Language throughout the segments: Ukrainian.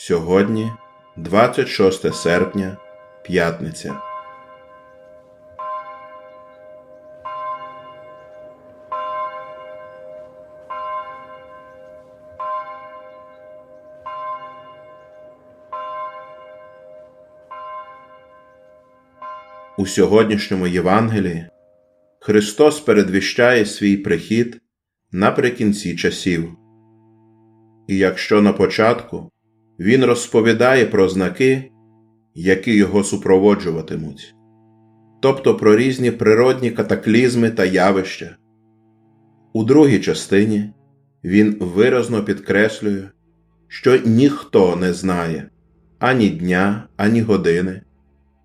Сьогодні 26 серпня, п'ятниця. У сьогоднішньому Євангелії Христос передвіщає свій прихід наприкінці часів. І якщо на початку Він розповідає про знаки, які його супроводжуватимуть, тобто про різні природні катаклізми та явища, у другій частині він виразно підкреслює, що ніхто не знає ані дня, ані години,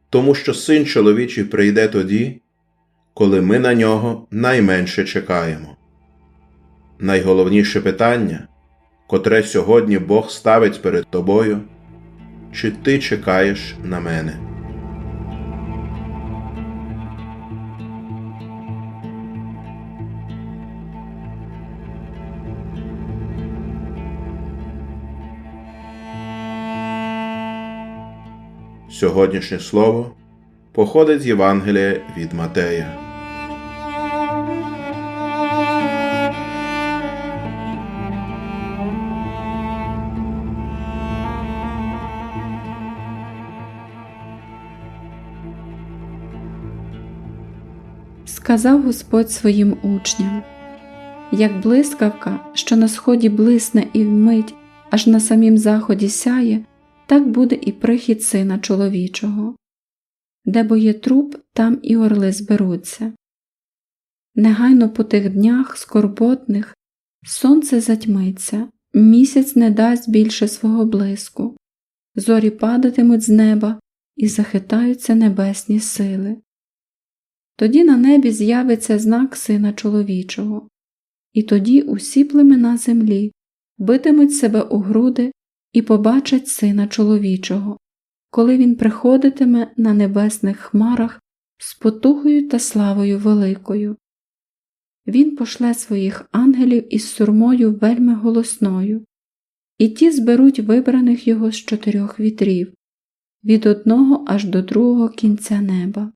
тому що син чоловічий прийде тоді, коли ми на нього найменше чекаємо. Найголовніше питання, котре сьогодні Бог ставить перед тобою, чи ти чекаєш на мене? Сьогоднішнє слово походить з Євангелія від Матея. Сказав Господь своїм учням, як блискавка, що на сході блисне і вмить, аж на самім заході сяє, так буде і прихід сина чоловічого. Де бо є труп, там і орли зберуться. Негайно по тих днях скорботних сонце затьмиться, місяць не дасть більше свого блиску, зорі падатимуть з неба і захитаються небесні сили. Тоді на небі з'явиться знак Сина чоловічого, і тоді усі племена землі битимуть себе у груди і побачать Сина чоловічого, коли він приходитиме на небесних хмарах з потугою та славою великою. Він пошле своїх ангелів із сурмою вельми голосною, і ті зберуть вибраних його з чотирьох вітрів від одного аж до другого кінця неба.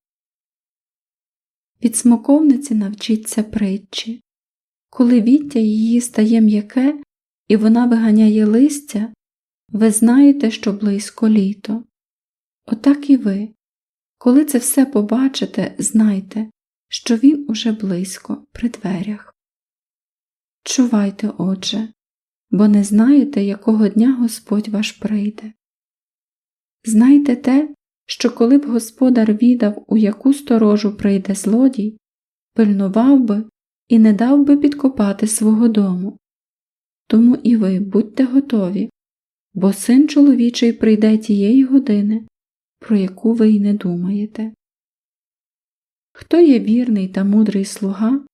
Від смоковниці навчиться притчі. Коли віття її стає м'яке і вона виганяє листя, ви знаєте, що близько літо. Отак і ви. Коли це все побачите, знайте, що він уже близько при дверях. Чувайте, отже, бо не знаєте, якого дня Господь ваш прийде. Знайте те, що коли б господар відав, у яку сторожу прийде злодій, пильнував би і не дав би підкопати свого дому. Тому і ви будьте готові, бо син чоловічий прийде тієї години, про яку ви й не думаєте. Хто є вірний та мудрий слуга,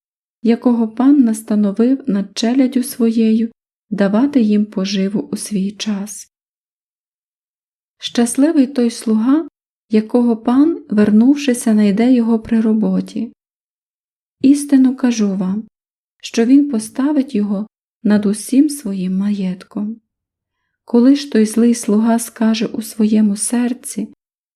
якого пан настановив над челядю своєю давати їм поживу у свій час? Щасливий той слуга, якого пан, вернувшися, найде його при роботі. Істину кажу вам, що він поставить його над усім своїм маєтком. Коли ж той злий слуга скаже у своєму серці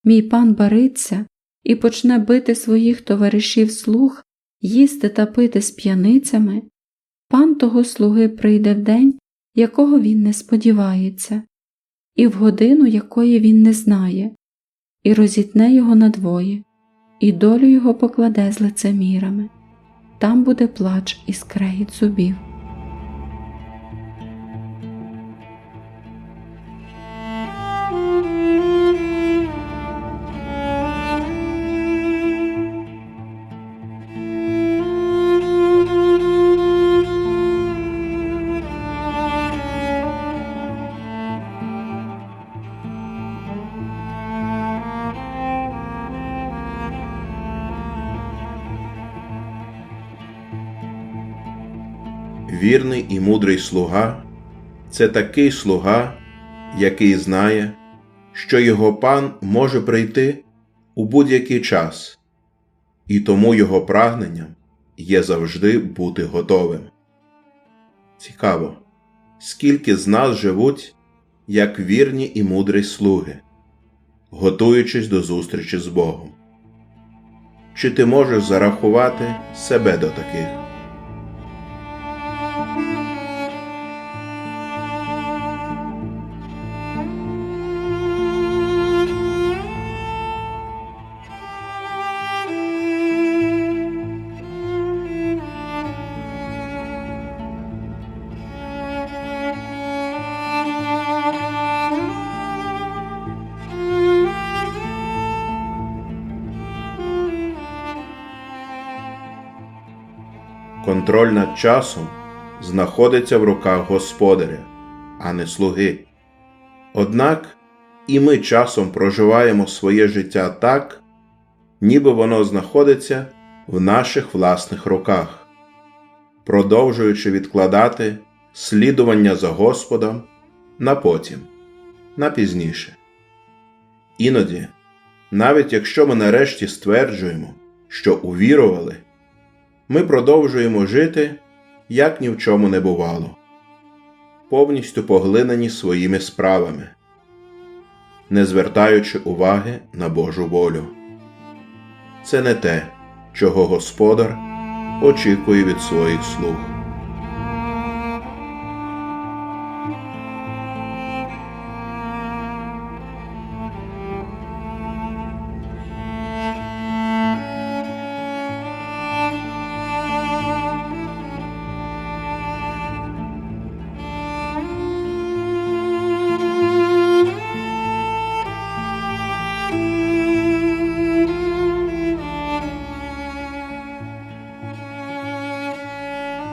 Мій пан бариться і почне бити своїх товаришів слуг, їсти та пити з п'яницями, пан того слуги прийде в день, якого він не сподівається, і в годину якої він не знає, і розітне його надвоє, і долю його покладе з лицемірами. Там буде плач і скрегіт зубів. Вірний і мудрий слуга це такий слуга, який знає, що його пан може прийти у будь-який час, і тому його прагненням є завжди бути готовим. Цікаво, скільки з нас живуть як вірні і мудрі слуги, готуючись до зустрічі з Богом. Чи ти можеш зарахувати себе до таких? Контроль над часом знаходиться в руках господаря, а не слуги. Однак і ми часом проживаємо своє життя так, ніби воно знаходиться в наших власних руках, продовжуючи відкладати слідування за Господом на потім, на пізніше. Іноді, навіть якщо ми нарешті стверджуємо, що увірували, ми продовжуємо жити, як ні в чому не бувало, повністю поглинені своїми справами, не звертаючи уваги на Божу волю. Це не те, чого Господар очікує від своїх слуг.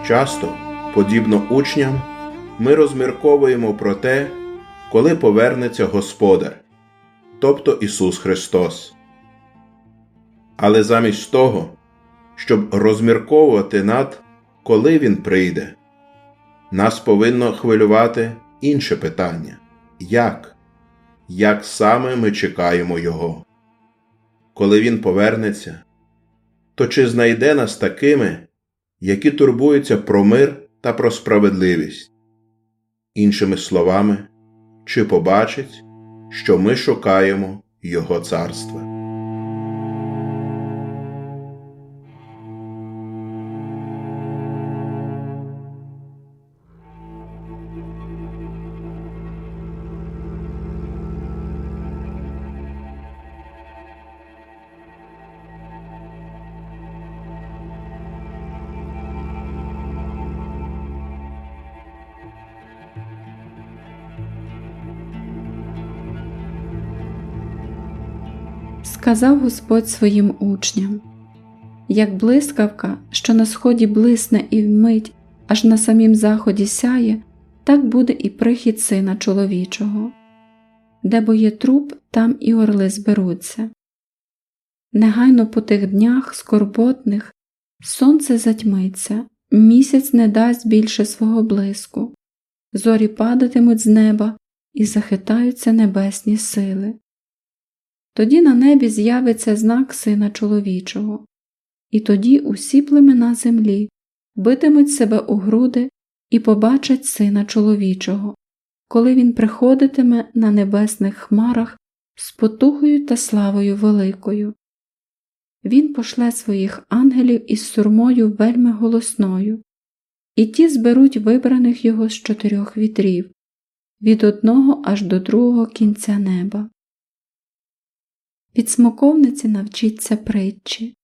Часто, подібно учням, ми розмірковуємо про те, коли повернеться Господар, тобто Ісус Христос. Але замість того, щоб розмірковувати над коли Він прийде, нас повинно хвилювати інше питання як? Як саме ми чекаємо Його? Коли Він повернеться, то чи знайде нас такими, які турбуються про мир та про справедливість. Іншими словами, чи побачить, що ми шукаємо Його царства. Сказав Господь своїм учням, як блискавка, що на сході блисне і вмить, аж на самім заході сяє, так буде і прихід сина чоловічого. Де бо є труп, там і орли зберуться. Негайно по тих днях скорботних сонце затьмиться, місяць не дасть більше свого блиску, зорі падатимуть з неба і захитаються небесні сили. Тоді на небі з'явиться знак Сина чоловічого, і тоді усі племена землі битимуть себе у груди і побачать Сина чоловічого, коли він приходитиме на небесних хмарах з потугою та славою великою. Він пошле своїх ангелів із сурмою вельми голосною, і ті зберуть вибраних його з чотирьох вітрів, від одного аж до другого кінця неба. Від смоковниці навчіться притчі.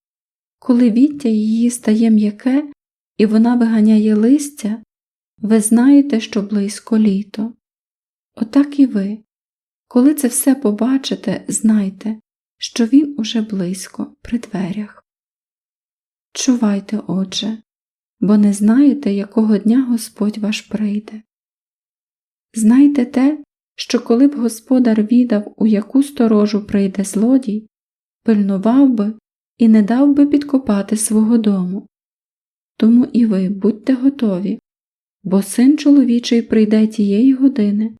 Коли віття її стає м'яке і вона виганяє листя, ви знаєте, що близько літо. Отак і ви. Коли це все побачите, знайте, що він уже близько при дверях. Чувайте, отже, бо не знаєте, якого дня Господь ваш прийде. Знайте те, що коли б господар відав, у яку сторожу прийде злодій, пильнував би і не дав би підкопати свого дому. Тому і ви будьте готові, бо син чоловічий прийде тієї години,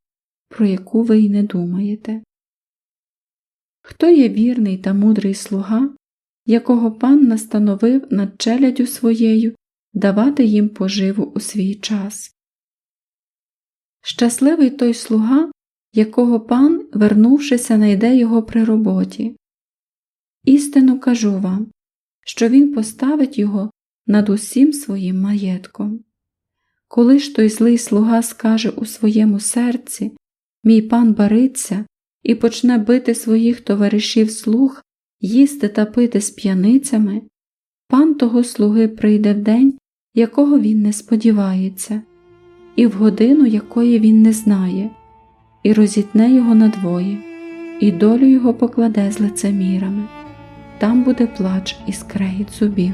про яку ви й не думаєте. Хто є вірний та мудрий слуга, якого пан настановив над челядю своєю давати їм поживу у свій час? Щасливий той слуга, якого пан, вернувшися, найде його при роботі. Істину кажу вам, що він поставить його над усім своїм маєтком. Коли ж той злий слуга скаже у своєму серці Мій пан бариться і почне бити своїх товаришів слуг, їсти та пити з п'яницями, пан того слуги прийде в день, якого він не сподівається, і в годину, якої він не знає, і розітне його надвоє, і долю його покладе з лицемірами. Там буде плач і скрегіт зубів.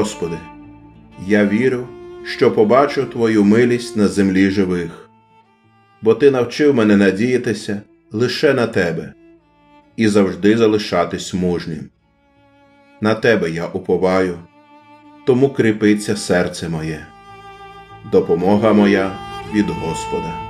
Господи, я вірю, що побачу Твою милість на землі живих, бо Ти навчив мене надіятися лише на Тебе і завжди залишатись мужнім. На Тебе я уповаю, тому кріпиться серце моє, допомога моя від Господа.